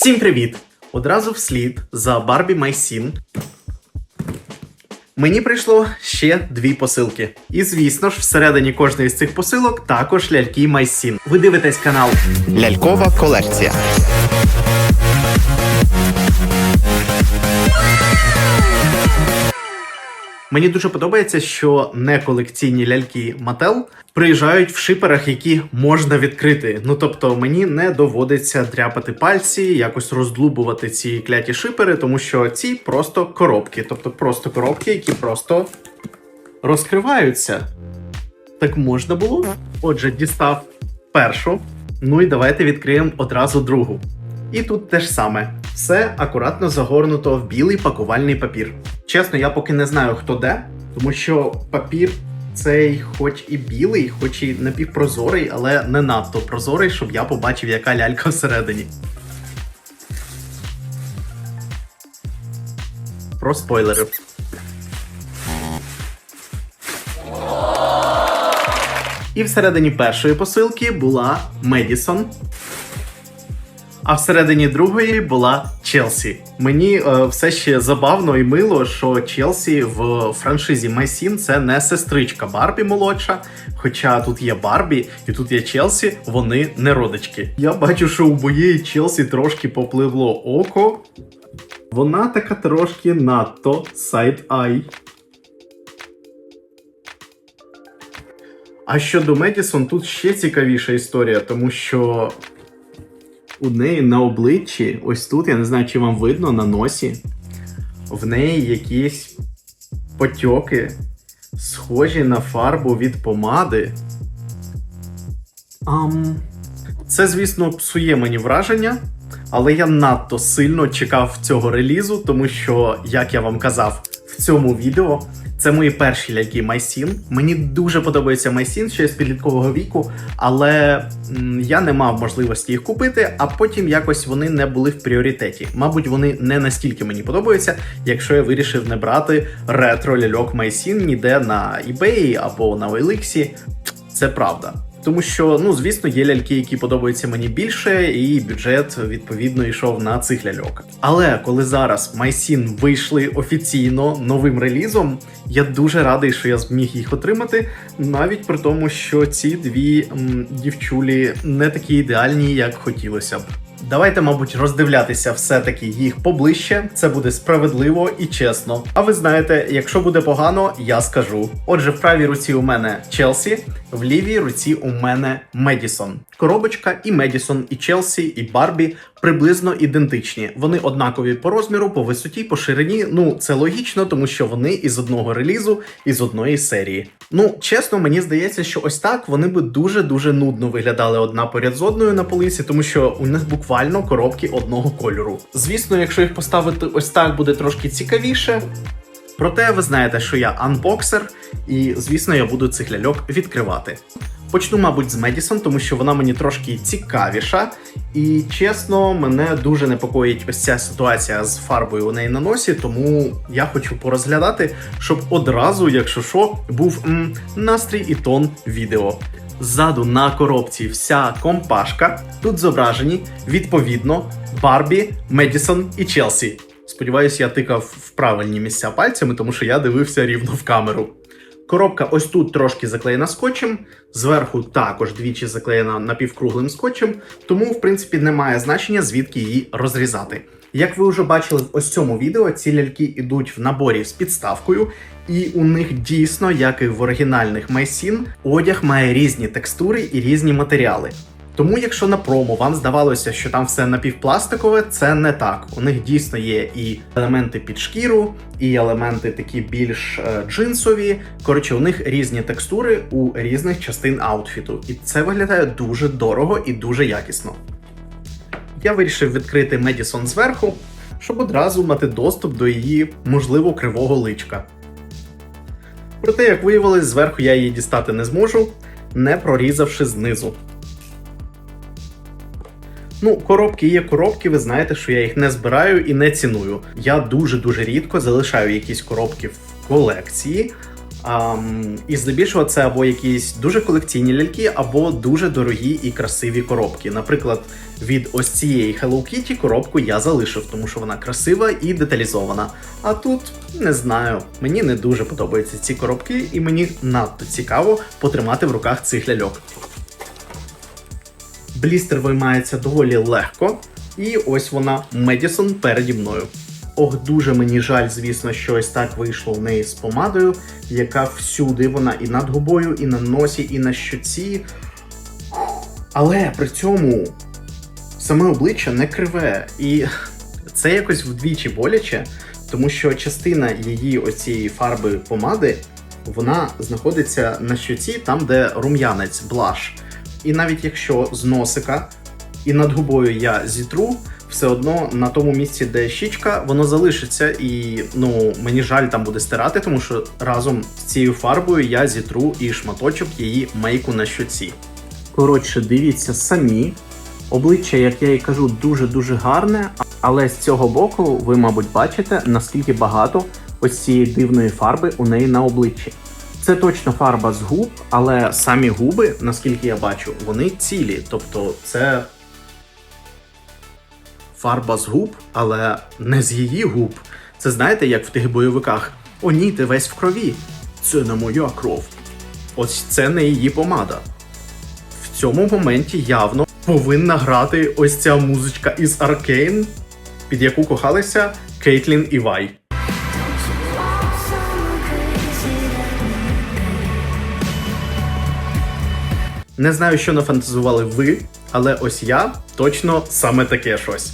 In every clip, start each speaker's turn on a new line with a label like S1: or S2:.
S1: Всім привіт! Одразу вслід за Барбі Майсін. Мені прийшло ще дві посилки. І звісно ж, всередині кожної з цих посилок також ляльки Майсін. Ви дивитесь канал
S2: Лялькова колекція.
S1: Мені дуже подобається, що не колекційні ляльки Mattel приїжджають в шиперах, які можна відкрити. Ну тобто мені не доводиться дряпати пальці, якось роздлубувати ці кляті шипери, тому що ці просто коробки, тобто просто коробки, які просто розкриваються. Так можна було? Отже, дістав першу. Ну і давайте відкриємо одразу другу. І тут те ж саме. Все акуратно загорнуто в білий пакувальний папір. Чесно, я поки не знаю, хто де, тому що папір цей, хоч і білий, хоч і напівпрозорий, але не надто прозорий, щоб я побачив, яка лялька всередині. Про спойлери. І всередині першої посилки була Медісон. А всередині другої була Челсі. Мені е, все ще забавно і мило, що Челсі в франшизі Майсін це не сестричка Барбі молодша. Хоча тут є Барбі і тут є Челсі, вони не родички. Я бачу, що у моєї Челсі трошки попливло око. Вона така трошки надто сайд-ай. А щодо Медісон, тут ще цікавіша історія, тому що у неї на обличчі, ось тут, я не знаю, чи вам видно на носі, в неї якісь потьоки, схожі на фарбу від помади. Ам... Це, звісно, псує мені враження, але я надто сильно чекав цього релізу, тому що, як я вам казав в цьому відео, це мої перші ляльки Майсін. Мені дуже подобається Майсін ще з підліткового віку, але я не мав можливості їх купити, а потім якось вони не були в пріоритеті. Мабуть, вони не настільки мені подобаються, якщо я вирішив не брати ретро ляльок Майсін ніде на eBay або на OLX. Це правда. Тому що, ну звісно, є ляльки, які подобаються мені більше, і бюджет відповідно йшов на цих ляльок. Але коли зараз Майсін вийшли офіційно новим релізом, я дуже радий, що я зміг їх отримати, навіть при тому, що ці дві м, дівчулі не такі ідеальні, як хотілося б. Давайте, мабуть, роздивлятися все-таки їх поближче. Це буде справедливо і чесно. А ви знаєте, якщо буде погано, я скажу. Отже, в правій руці у мене Челсі, в лівій руці у мене Медісон. Коробочка і Медісон, і Челсі, і Барбі приблизно ідентичні. Вони однакові по розміру, по висоті, по ширині. Ну це логічно, тому що вони із одного релізу, із одної серії. Ну, чесно, мені здається, що ось так вони би дуже дуже нудно виглядали одна поряд з одною на полиці, тому що у них буквально коробки одного кольору. Звісно, якщо їх поставити ось так, буде трошки цікавіше. Проте ви знаєте, що я анбоксер, і звісно, я буду цих ляльок відкривати. Почну, мабуть, з Медісон, тому що вона мені трошки цікавіша. І чесно, мене дуже непокоїть ось ця ситуація з фарбою у неї на носі, тому я хочу порозглядати, щоб одразу, якщо що, був м, настрій і тон відео. Ззаду на коробці вся компашка. Тут зображені відповідно Барбі, Медісон і Челсі. Сподіваюсь, я тикав в правильні місця пальцями, тому що я дивився рівно в камеру. Коробка ось тут трошки заклеєна скотчем, зверху також двічі заклеєна напівкруглим скотчем, тому, в принципі, немає значення, звідки її розрізати. Як ви вже бачили в ось цьому відео, ці ляльки йдуть в наборі з підставкою, і у них дійсно, як і в оригінальних Майсін, одяг має різні текстури і різні матеріали. Тому, якщо на промо вам здавалося, що там все напівпластикове, це не так. У них дійсно є і елементи під шкіру, і елементи такі більш е, джинсові. Коротше, у них різні текстури у різних частин аутфіту, і це виглядає дуже дорого і дуже якісно. Я вирішив відкрити Медісон зверху, щоб одразу мати доступ до її, можливо, кривого личка. Проте, як виявилось, зверху я її дістати не зможу, не прорізавши знизу. Ну, коробки є коробки, ви знаєте, що я їх не збираю і не ціную. Я дуже-дуже рідко залишаю якісь коробки в колекції, Ам, і здебільшого це або якісь дуже колекційні ляльки, або дуже дорогі і красиві коробки. Наприклад, від ось цієї Hello Kitty коробку я залишив, тому що вона красива і деталізована. А тут не знаю, мені не дуже подобаються ці коробки, і мені надто цікаво потримати в руках цих ляльок. Блістер виймається доволі легко, і ось вона Медісон переді мною. Ох, дуже мені жаль, звісно, що ось так вийшло в неї з помадою, яка всюди вона і над губою, і на носі, і на щоці. Але при цьому саме обличчя не криве. І це якось вдвічі боляче, тому що частина її оцієї фарби помади вона знаходиться на щоці, там, де рум'янець, блаш. І навіть якщо з носика і над губою я зітру, все одно на тому місці, де щічка, воно залишиться, і ну мені жаль там буде стирати, тому що разом з цією фарбою я зітру і шматочок її мейку на щоці. Коротше, дивіться самі. Обличчя, як я і кажу, дуже-дуже гарне, але з цього боку ви, мабуть, бачите, наскільки багато ось цієї дивної фарби у неї на обличчі. Це точно фарба з губ, але самі губи, наскільки я бачу, вони цілі. Тобто це фарба з губ, але не з її губ. Це знаєте, як в тих бойовиках. О, ні, ти весь в крові. Це не моя кров. Ось це не її помада. В цьому моменті явно повинна грати ось ця музичка із Аркейн, під яку кохалися Кейтлін і Вай. Не знаю, що нафантазували ви, але ось я точно саме таке щось.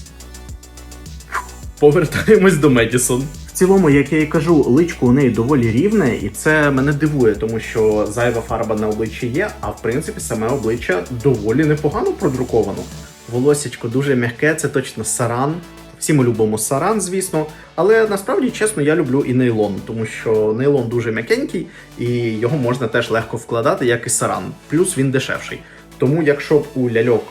S1: Повертаємось до Медісон. В цілому, як я і кажу, личко у неї доволі рівне, і це мене дивує, тому що зайва фарба на обличчі є, а в принципі саме обличчя доволі непогано продруковано. Волосечко дуже м'яке, це точно саран. Всі ми любимо саран, звісно, але насправді, чесно, я люблю і нейлон, тому що нейлон дуже м'якенький, і його можна теж легко вкладати, як і саран. Плюс він дешевший. Тому, якщо б у ляльок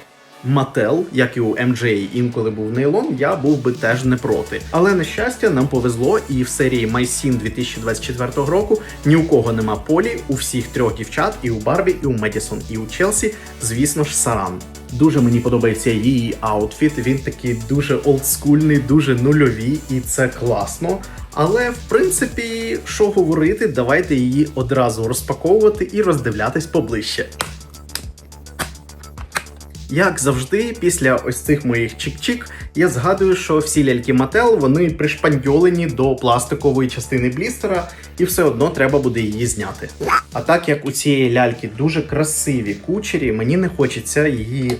S1: Mattel, як і у MJ інколи був нейлон, я був би теж не проти. Але на щастя, нам повезло, і в серії MySin 2024 року ні у кого нема полі, у всіх трьох дівчат, і у Барбі, і у Медісон, і у Челсі, звісно ж, Саран. Дуже мені подобається її аутфіт. Він такий дуже олдскульний, дуже нульовий, і це класно. Але в принципі, що говорити, давайте її одразу розпаковувати і роздивлятись поближче. Як завжди, після ось цих моїх чик-чик, я згадую, що всі ляльки Mattel, вони пришпандьолені до пластикової частини блістера, і все одно треба буде її зняти. А так як у цієї ляльки дуже красиві кучері, мені не хочеться її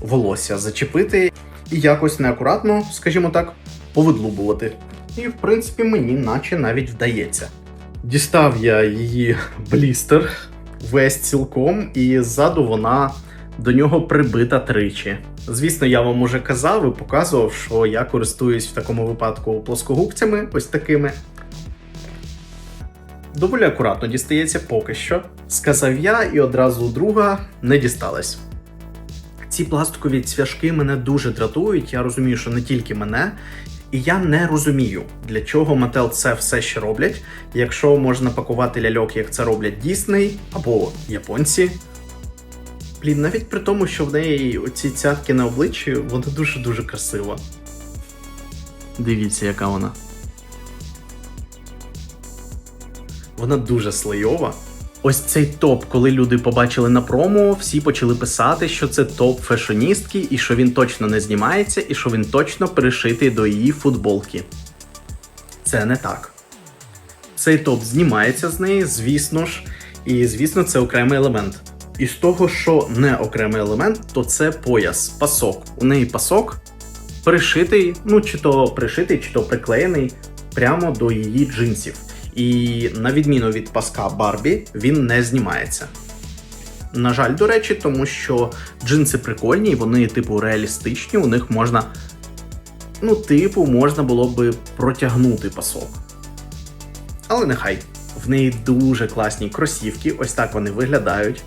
S1: волосся зачепити і якось неакуратно, скажімо так, повидлубувати. І в принципі мені наче навіть вдається. Дістав я її блістер весь цілком, і ззаду вона до нього прибита тричі. Звісно, я вам уже казав і показував, що я користуюсь в такому випадку плоскогубцями, ось такими. Доволі акуратно дістається поки що. Сказав я, і одразу друга не дісталась. Ці пластикові цвяшки мене дуже дратують. Я розумію, що не тільки мене. І я не розумію, для чого Mattel це все ще роблять, якщо можна пакувати ляльок, як це роблять Disney або японці. Блін, навіть при тому, що в неї оці цятки на обличчі, вона дуже-дуже красива. Дивіться, яка вона. Вона дуже слейова. Ось цей топ, коли люди побачили на промо, всі почали писати, що це топ фешоністки, і що він точно не знімається, і що він точно пришитий до її футболки. Це не так. Цей топ знімається з неї, звісно ж, і звісно, це окремий елемент. І з того, що не окремий елемент, то це пояс, пасок. У неї пасок пришитий, ну чи то пришитий, чи то приклеєний прямо до її джинсів. І на відміну від паска Барбі, він не знімається. На жаль, до речі, тому що джинси прикольні, вони, типу, реалістичні, у них можна, ну, типу, можна було би протягнути пасок. Але нехай. В неї дуже класні кросівки, ось так вони виглядають.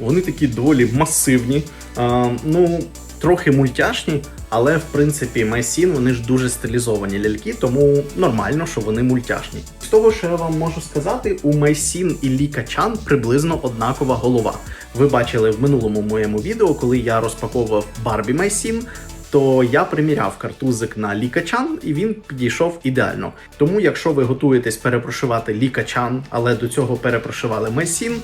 S1: Вони такі доволі масивні, а, ну, трохи мультяшні, але в принципі Майсін вони ж дуже стилізовані ляльки, тому нормально, що вони мультяшні. З того, що я вам можу сказати, у Майсін і Лікачан приблизно однакова голова. Ви бачили в минулому моєму відео, коли я розпаковував Барбі Майсін, то я приміряв картузик на Лікачан, і він підійшов ідеально. Тому, якщо ви готуєтесь перепрошивати Лікачан, але до цього перепрошивали Майсін,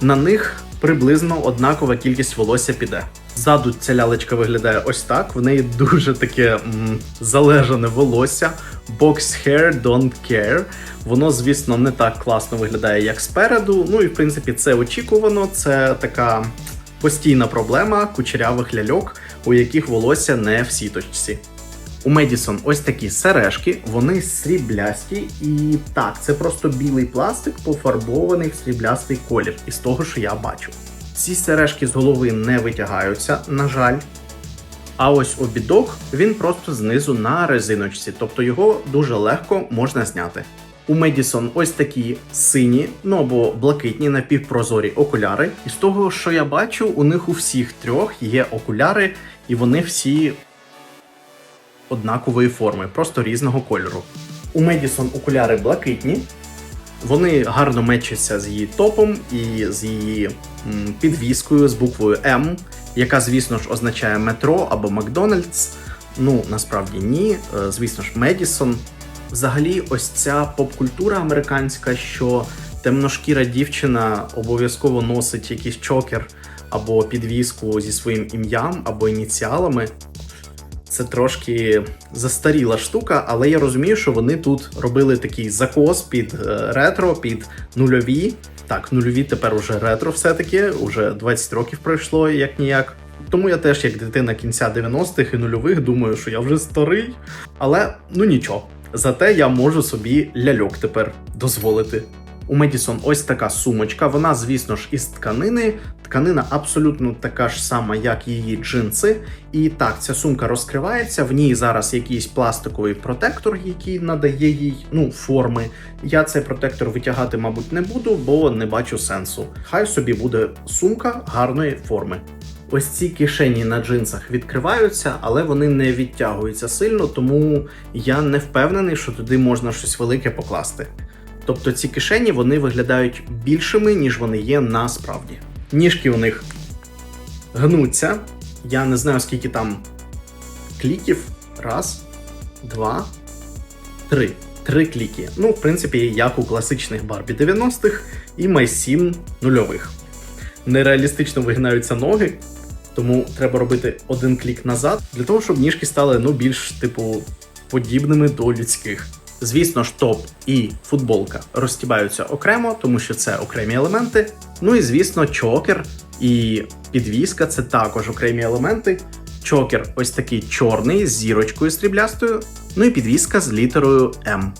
S1: на них приблизно однакова кількість волосся піде. Ззаду ця лялечка виглядає ось так. В неї дуже таке м, залежане волосся. Box hair don't care. Воно, звісно, не так класно виглядає, як спереду. Ну і в принципі це очікувано. Це така постійна проблема кучерявих ляльок, у яких волосся не в сіточці. У Медісон ось такі сережки, вони сріблясті, і так, це просто білий пластик, пофарбований в сріблястий колір, із того, що я бачу. Ці сережки з голови не витягаються, на жаль. А ось обідок він просто знизу на резиночці, тобто його дуже легко можна зняти. У Медісон ось такі сині, ну або блакитні напівпрозорі окуляри. І з того, що я бачу, у них у всіх трьох є окуляри, і вони всі однакової форми, просто різного кольору. У Медісон окуляри блакитні, вони гарно мечаться з її топом і з її підвіскою з буквою М, яка, звісно ж, означає метро або Макдональдс. Ну, насправді ні. Е, Звісно ж, Медісон. Взагалі, ось ця поп-культура американська, що темношкіра дівчина обов'язково носить якийсь чокер або підвіску зі своїм ім'ям або ініціалами. Це трошки застаріла штука, але я розумію, що вони тут робили такий закос під е, ретро, під нульові. Так, нульові тепер уже ретро все-таки, уже 20 років пройшло як ніяк. Тому я теж, як дитина кінця 90-х і нульових, думаю, що я вже старий. Але ну нічого. Зате я можу собі ляльок тепер дозволити. У Медісон ось така сумочка. Вона, звісно ж, із тканини. Тканина абсолютно така ж сама, як її джинси. І так, ця сумка розкривається. В ній зараз якийсь пластиковий протектор, який надає їй ну, форми. Я цей протектор витягати, мабуть, не буду, бо не бачу сенсу. Хай собі буде сумка гарної форми. Ось ці кишені на джинсах відкриваються, але вони не відтягуються сильно, тому я не впевнений, що туди можна щось велике покласти. Тобто ці кишені вони виглядають більшими, ніж вони є насправді. Ніжки у них гнуться. Я не знаю, скільки там кліків. Раз, два, три. Три кліки. Ну, в принципі, як у класичних Барбі 90-х і Майсін нульових. Нереалістично вигинаються ноги, тому треба робити один клік назад для того, щоб ніжки стали ну, більш, типу, подібними до людських. Звісно ж, топ і футболка розтібаються окремо, тому що це окремі елементи. Ну і звісно, чокер і підвіска це також окремі елементи. Чокер ось такий чорний з зірочкою сріблястою, ну і підвіска з літерою М.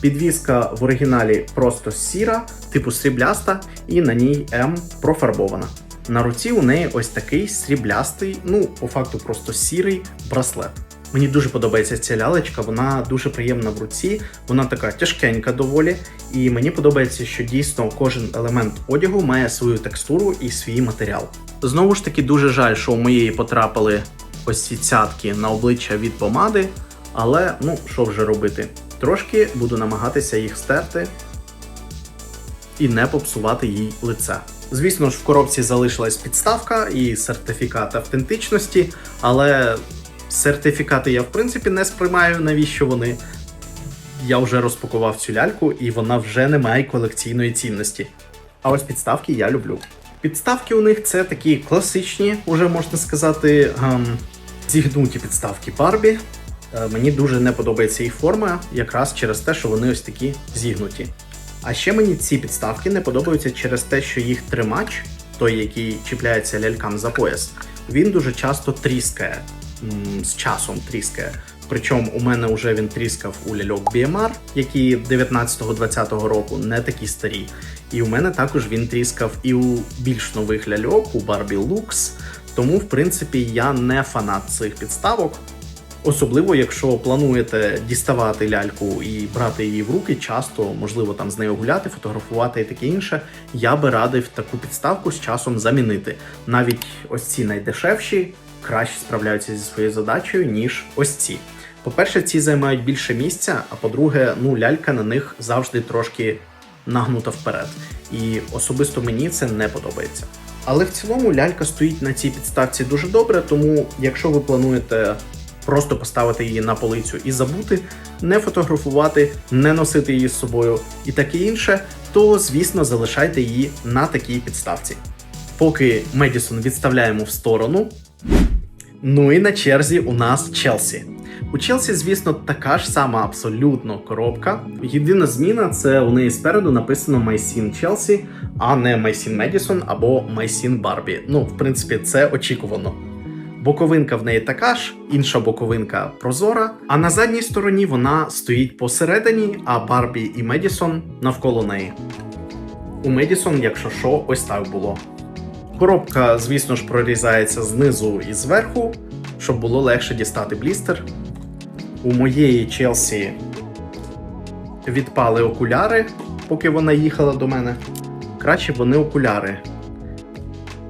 S1: Підвіска в оригіналі просто сіра, типу срібляста, і на ній М профарбована. На руці у неї ось такий сріблястий, ну по факту просто сірий браслет. Мені дуже подобається ця лялечка, вона дуже приємна в руці, вона така тяжкенька доволі, і мені подобається, що дійсно кожен елемент одягу має свою текстуру і свій матеріал. Знову ж таки, дуже жаль, що у моєї потрапили ось ці цятки на обличчя від помади, але ну що вже робити? Трошки буду намагатися їх стерти і не попсувати їй лице. Звісно ж, в коробці залишилась підставка і сертифікат автентичності, але сертифікати я в принципі не сприймаю, навіщо вони. Я вже розпакував цю ляльку, і вона вже не має колекційної цінності. А ось підставки я люблю. Підставки у них це такі класичні, уже можна сказати, ем, зігнуті підставки Барбі. Е, Мені дуже не подобається їх форма, якраз через те, що вони ось такі зігнуті. А ще мені ці підставки не подобаються через те, що їх тримач, той, який чіпляється лялькам за пояс, він дуже часто тріскає, з часом тріскає. Причому у мене вже він тріскав у ляльок BMR, які 19-20 року не такі старі. І у мене також він тріскав і у більш нових ляльок, у Barbie Lux. Тому, в принципі, я не фанат цих підставок. Особливо, якщо плануєте діставати ляльку і брати її в руки, часто, можливо, там з нею гуляти, фотографувати і таке інше, я би радив таку підставку з часом замінити. Навіть ось ці найдешевші краще справляються зі своєю задачею, ніж ось ці. По-перше, ці займають більше місця, а по-друге, ну лялька на них завжди трошки нагнута вперед. І особисто мені це не подобається. Але в цілому лялька стоїть на цій підставці дуже добре, тому якщо ви плануєте просто поставити її на полицю і забути, не фотографувати, не носити її з собою і таке інше, то звісно залишайте її на такій підставці. Поки Медісон відставляємо в сторону. Ну і на черзі у нас Челсі. У Челсі, звісно, така ж сама абсолютно коробка. Єдина зміна це у неї спереду написано Майсін Челсі, а не Майсін Медісон або Майсін Барбі. Ну, в принципі, це очікувано. Боковинка в неї така ж, інша боковинка прозора, а на задній стороні вона стоїть посередині, а Барбі і Медісон навколо неї. У Медісон, якщо що, ось так було. Коробка, звісно ж, прорізається знизу і зверху, щоб було легше дістати блістер. У моєї Челсі відпали окуляри, поки вона їхала до мене. Краще вони окуляри.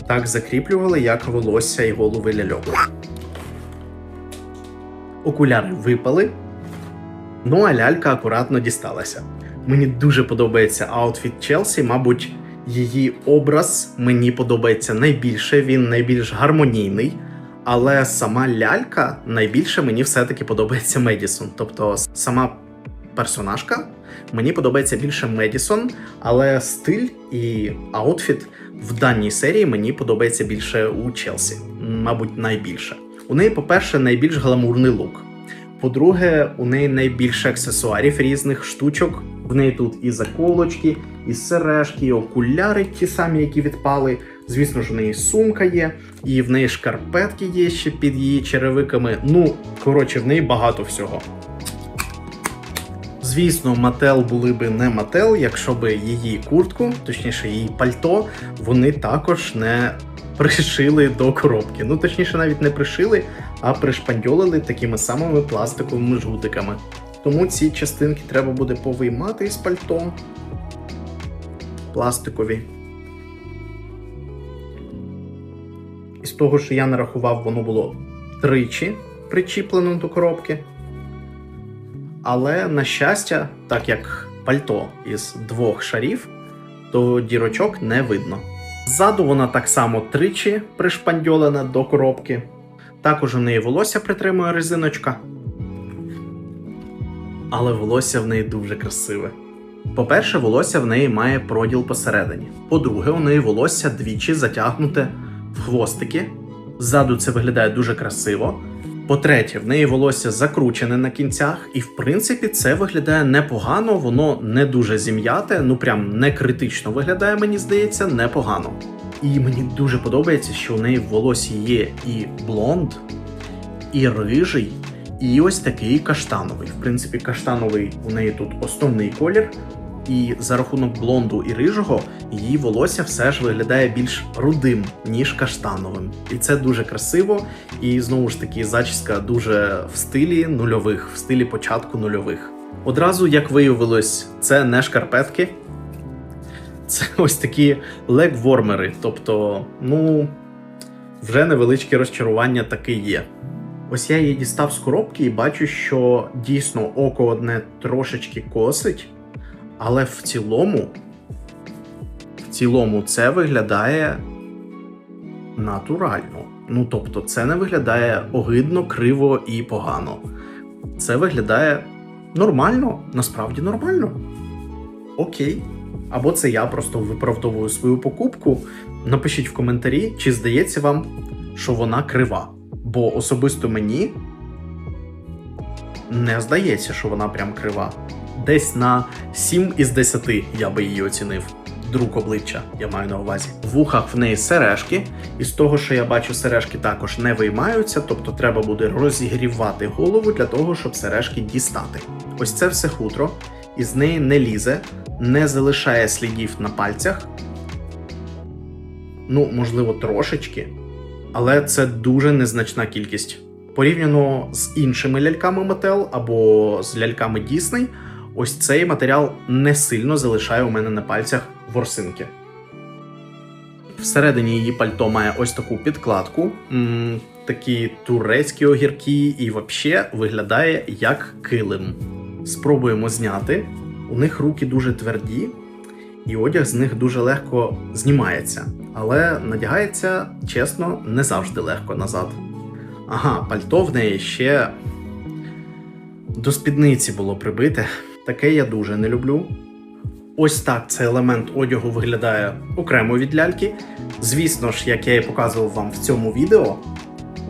S1: Так закріплювали, як волосся і голови ляльок. Окуляри випали. Ну а лялька акуратно дісталася. Мені дуже подобається аутфіт Челсі, мабуть, її образ мені подобається найбільше, він найбільш гармонійний. Але сама лялька найбільше мені все-таки подобається Медісон. Тобто сама персонажка мені подобається більше Медісон, але стиль і аутфіт в даній серії мені подобається більше у Челсі. Мабуть, найбільше. У неї, по-перше, найбільш гламурний лук. По-друге, у неї найбільше аксесуарів різних штучок. В неї тут і заколочки, і сережки, і окуляри, ті самі, які відпали. Звісно ж, у неї сумка є, і в неї шкарпетки є ще під її черевиками. Ну, коротше, в неї багато всього. Звісно, Мател були би не Мател, якщо би її куртку, точніше, її пальто, вони також не пришили до коробки. Ну, точніше, навіть не пришили, а пришпандьолили такими самими пластиковими жгутиками. Тому ці частинки треба буде повиймати із пальто. Пластикові. Із того, що я нарахував, воно було тричі причіплено до коробки. Але, на щастя, так як пальто із двох шарів, то дірочок не видно. Ззаду вона так само тричі пришпандьолена до коробки. Також у неї волосся притримує резиночка. Але волосся в неї дуже красиве. По-перше, волосся в неї має проділ посередині. По-друге, у неї волосся двічі затягнуте в хвостики. Ззаду це виглядає дуже красиво. По-третє, в неї волосся закручене на кінцях, і в принципі це виглядає непогано, воно не дуже зім'яте, ну прям не критично виглядає, мені здається, непогано. І мені дуже подобається, що у неї в волосі є і блонд, і рижий, і ось такий каштановий. В принципі, каштановий у неї тут основний колір. І за рахунок блонду і рижого її волосся все ж виглядає більш рудим, ніж каштановим. І це дуже красиво. І знову ж таки, зачіска дуже в стилі нульових, в стилі початку нульових. Одразу, як виявилось, це не шкарпетки, це ось такі легвормери. Тобто, ну, вже невеличке розчарування таки є. Ось я її дістав з коробки і бачу, що дійсно око одне трошечки косить, але в цілому, в цілому, це виглядає натурально. Ну тобто, це не виглядає огидно, криво і погано. Це виглядає нормально, насправді нормально. Окей. Або це я просто виправдовую свою покупку. Напишіть в коментарі, чи здається вам, що вона крива. Бо особисто мені не здається, що вона прям крива. Десь на 7 із 10 я би її оцінив. Друг обличчя, я маю на увазі. В вухах в неї сережки, і з того, що я бачу, сережки також не виймаються, тобто треба буде розігрівати голову для того, щоб сережки дістати. Ось це все хутро, із неї не лізе, не залишає слідів на пальцях. Ну, можливо, трошечки, але це дуже незначна кількість. Порівняно з іншими ляльками Mattel або з ляльками Disney, ось цей матеріал не сильно залишає у мене на пальцях ворсинки. Всередині її пальто має ось таку підкладку. М, такі турецькі огірки, і взагалі виглядає як килим. Спробуємо зняти. У них руки дуже тверді, і одяг з них дуже легко знімається, але надягається, чесно, не завжди легко назад. Ага, пальто в неї ще до спідниці було прибите. Таке я дуже не люблю. Ось так цей елемент одягу виглядає окремо від ляльки. Звісно ж, як я і показував вам в цьому відео,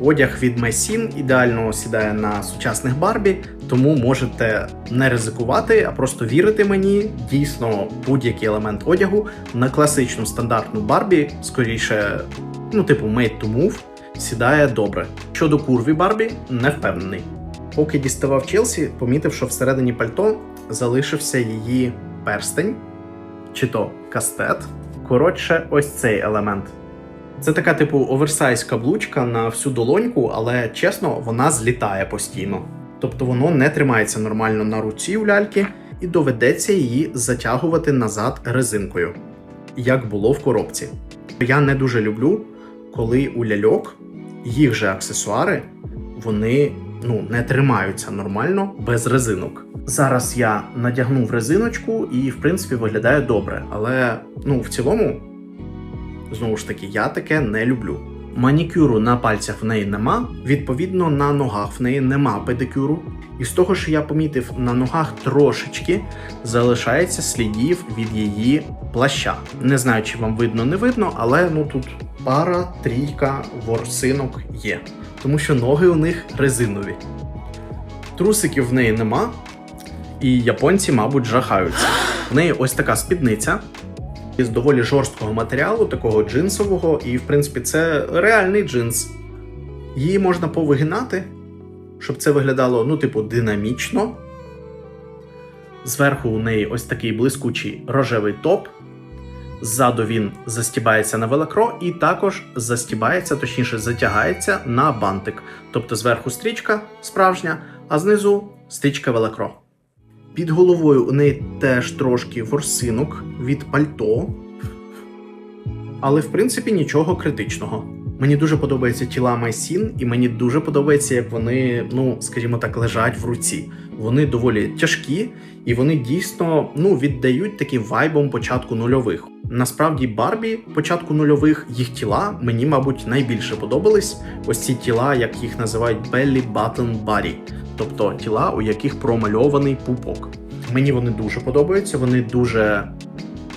S1: одяг від Майсін ідеально сідає на сучасних Барбі, тому можете не ризикувати, а просто вірити мені. Дійсно, будь-який елемент одягу на класичну стандартну Барбі, скоріше, ну, типу, made to move, сідає добре. Щодо курві Барбі, не впевнений. Поки діставав Челсі, помітив, що всередині пальто залишився її перстень, чи то кастет. Коротше, ось цей елемент. Це така, типу, оверсайз каблучка на всю долоньку, але чесно, вона злітає постійно. Тобто воно не тримається нормально на руці у ляльки, і доведеться її затягувати назад резинкою, як було в коробці. Я не дуже люблю, коли у ляльок їх же аксесуари вони ну, не тримаються нормально без резинок. Зараз я надягнув резиночку і, в принципі, виглядає добре. Але ну, в цілому, знову ж таки, я таке не люблю. Манікюру на пальцях в неї нема, відповідно, на ногах в неї нема педикюру. І з того, що я помітив, на ногах трошечки залишається слідів від її плаща. Не знаю, чи вам видно, не видно, але ну тут пара, трійка ворсинок є. Тому що ноги у них резинові. Трусиків в неї нема, і японці, мабуть, жахаються. В неї ось така спідниця із доволі жорсткого матеріалу, такого джинсового, і в принципі це реальний джинс. Її можна повигинати, щоб це виглядало, ну, типу, динамічно. Зверху у неї ось такий блискучий рожевий топ. Ззаду він застібається на великро і також застібається, точніше затягається на бантик. Тобто зверху стрічка справжня, а знизу стрічка великро. Під головою у неї теж трошки ворсинок від пальто. Але в принципі нічого критичного. Мені дуже подобаються тіла Майсін, і мені дуже подобається, як вони, ну скажімо так, лежать в руці. Вони доволі тяжкі, і вони дійсно ну віддають таким вайбом початку нульових. Насправді, Барбі початку нульових їх тіла мені, мабуть, найбільше подобались. Ось ці тіла, як їх називають Belly Body, тобто тіла, у яких промальований пупок. Мені вони дуже подобаються. Вони дуже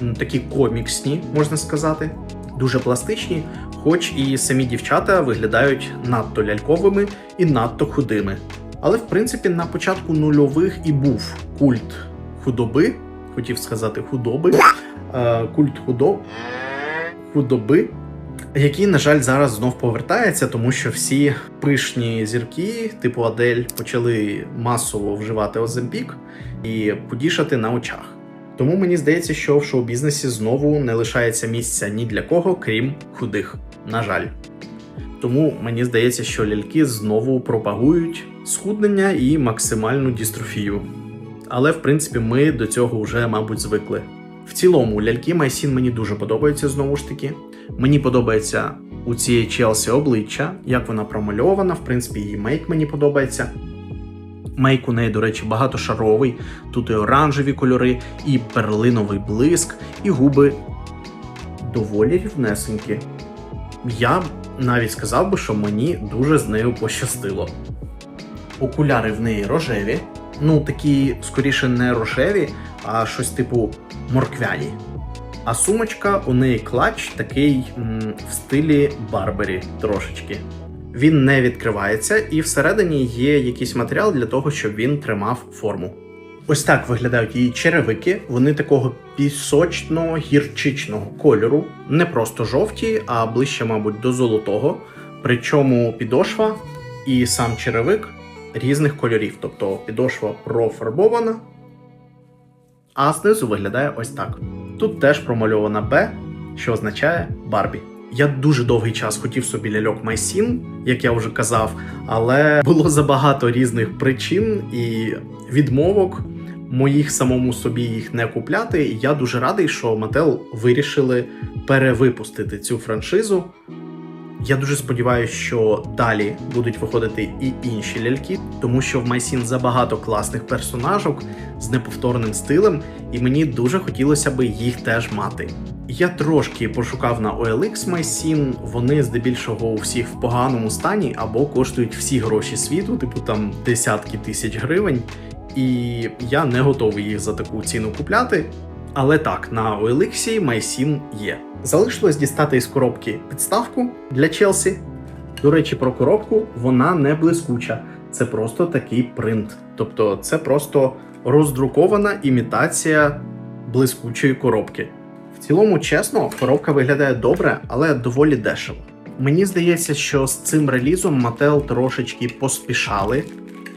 S1: м, такі коміксні, можна сказати, дуже пластичні. Хоч і самі дівчата виглядають надто ляльковими і надто худими. Але в принципі на початку нульових і був культ худоби, хотів сказати худоби, культ худо... худоби, який, на жаль, зараз знов повертається, тому що всі пишні зірки, типу Адель, почали масово вживати Оземпік і подішати на очах. Тому мені здається, що в шоу-бізнесі знову не лишається місця ні для кого, крім худих. На жаль. Тому мені здається, що ляльки знову пропагують схуднення і максимальну дістрофію. Але в принципі ми до цього вже, мабуть, звикли. В цілому, ляльки Майсін мені дуже подобаються знову ж таки. Мені подобається у цієї Челсі обличчя, як вона промальована, в принципі, її мейк мені подобається. Мейк у неї, до речі, багатошаровий. Тут і оранжеві кольори, і перлиновий блиск, і губи доволі рівнесенькі. Я навіть сказав би, що мені дуже з нею пощастило. Окуляри в неї рожеві, ну такі скоріше не рожеві, а щось типу морквяні. А сумочка у неї клач такий м, в стилі Барбері трошечки. Він не відкривається, і всередині є якийсь матеріал для того, щоб він тримав форму. Ось так виглядають її черевики. Вони такого пісочно-гірчичного кольору, не просто жовті, а ближче, мабуть, до золотого. Причому підошва і сам черевик різних кольорів. Тобто підошва профарбована, а знизу виглядає ось так. Тут теж промальована Б, що означає Барбі. Я дуже довгий час хотів собі ляльок Майсін, як я вже казав, але було забагато різних причин і відмовок моїх самому собі їх не купляти. І я дуже радий, що Mattel вирішили перевипустити цю франшизу. Я дуже сподіваюся, що далі будуть виходити і інші ляльки, тому що в Майсін забагато класних персонажок з неповторним стилем, і мені дуже хотілося би їх теж мати. Я трошки пошукав на OLX Майсін, вони здебільшого у всіх в поганому стані або коштують всі гроші світу, типу там десятки тисяч гривень. І я не готовий їх за таку ціну купляти. Але так, на OLX Майсін є. Залишилось дістати із коробки підставку для Челсі. До речі, про коробку вона не блискуча. Це просто такий принт. Тобто, це просто роздрукована імітація блискучої коробки. В цілому, чесно, коробка виглядає добре, але доволі дешево. Мені здається, що з цим релізом Mattel трошечки поспішали.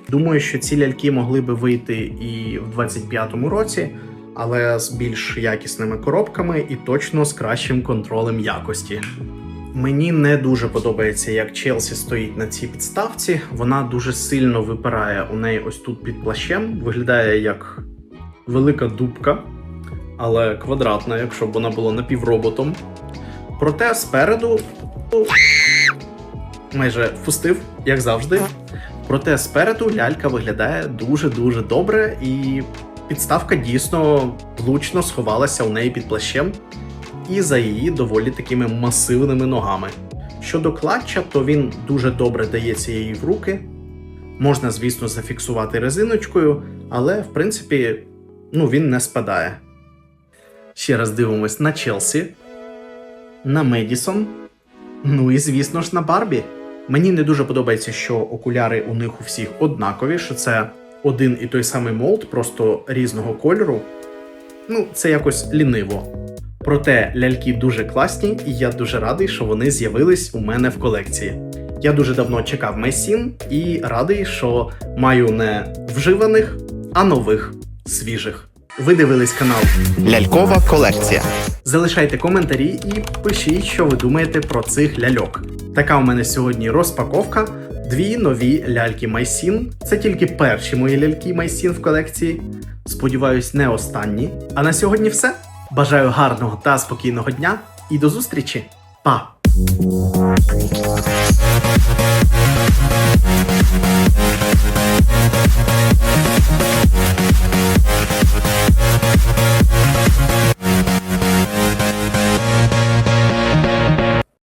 S1: Думаю, що ці ляльки могли би вийти і в 25-му році, але з більш якісними коробками і точно з кращим контролем якості. Мені не дуже подобається, як Челсі стоїть на цій підставці. Вона дуже сильно випирає у неї ось тут під плащем. Виглядає як велика дубка, але квадратна, якщо б вона була напівроботом. Проте спереду майже фустив, як завжди. Проте спереду лялька виглядає дуже-дуже добре, і підставка дійсно влучно сховалася у неї під плащем і за її доволі такими масивними ногами. Щодо клатча, то він дуже добре дається їй в руки. Можна, звісно, зафіксувати резиночкою, але в принципі ну, він не спадає. Ще раз дивимось на Челсі, на Медісон. Ну і звісно ж на Барбі. Мені не дуже подобається, що окуляри у них у всіх однакові, що це один і той самий молд, просто різного кольору. Ну, це якось ліниво. Проте ляльки дуже класні, і я дуже радий, що вони з'явились у мене в колекції. Я дуже давно чекав Майсін і радий, що маю не вживаних, а нових, свіжих. Ви дивились канал.
S2: Лялькова колекція.
S1: Залишайте коментарі і пишіть, що ви думаєте про цих ляльок. Така у мене сьогодні розпаковка. Дві нові ляльки Майсін. Це тільки перші мої ляльки Майсін в колекції. Сподіваюсь, не останні. А на сьогодні все. Бажаю гарного та спокійного дня і до зустрічі. Па!